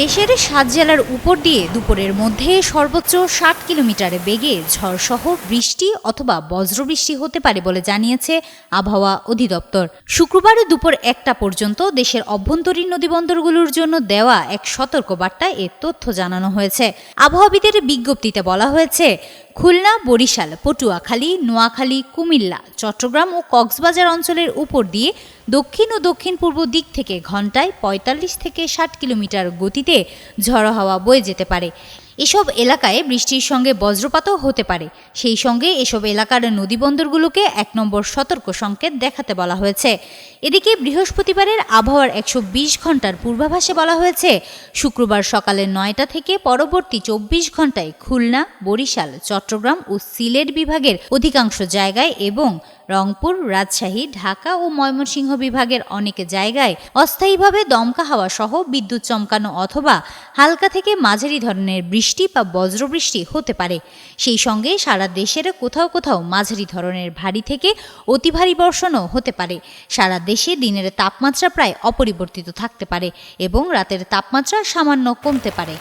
দেশের সাত জেলার উপর দিয়ে দুপুরের মধ্যে সর্বোচ্চ ষাট কিলোমিটার বেগে ঝড়সহ বৃষ্টি অথবা বজ্রবৃষ্টি হতে পারে বলে জানিয়েছে আবহাওয়া অধিদপ্তর। শুক্রবার দুপুর একটা পর্যন্ত দেশের অভ্যন্তরীণ নদীবন্দরগুলোর জন্য দেওয়া এক সতর্কবার্তায় এ তথ্য জানানো হয়েছে। আবহাওয়াবিদের বিজ্ঞপ্তিতে বলা হয়েছে খুলনা, বরিশাল, পটুয়াখালী, নোয়াখালী, কুমিল্লা, চট্টগ্রাম ও কক্সবাজার অঞ্চলের উপর দিয়ে দক্ষিণ ও দক্ষিণ পূর্ব দিক থেকে ঘন্টায় পঁয়তাল্লিশ থেকে ষাট কিলোমিটার গতিতে ঝড়ো হাওয়া বয়ে যেতে পারে। এসব এলাকায় বৃষ্টির সঙ্গে বজ্রপাতও হতে পারে। সেই সঙ্গে এসব এলাকার নদীবন্দরগুলোকে এক নম্বর সতর্ক সংকেত দেখাতে বলা হয়েছে। এদিকে বৃহস্পতিবারের আবহাওয়ার একশো বিশ ঘণ্টার পূর্বাভাসে বলা হয়েছে, শুক্রবার সকালে নয়টা থেকে পরবর্তী চব্বিশ ঘন্টায় খুলনা, বরিশাল, চট্টগ্রাম ও সিলেট বিভাগের অধিকাংশ জায়গায় এবং রংপুর, রাজশাহী, ঢাকা ও ময়মনসিংহ বিভাগের অনেক জায়গায় অস্থায়ীভাবে দমকা হাওয়া সহ বিদ্যুৎ চমকানো অথবা হালকা থেকে মাঝারি ধরনের বৃষ্টি বা বজ্রবৃষ্টি হতে পারে। সেই সঙ্গে সারা দেশের কোথাও কোথাও মাঝারি ধরনের ভারী থেকে অতি ভারী বর্ষণও হতে পারে। সারা দেশে দিনের তাপমাত্রা প্রায় অপরিবর্তিত থাকতে পারে এবং রাতের তাপমাত্রা সামান্য কমতে পারে।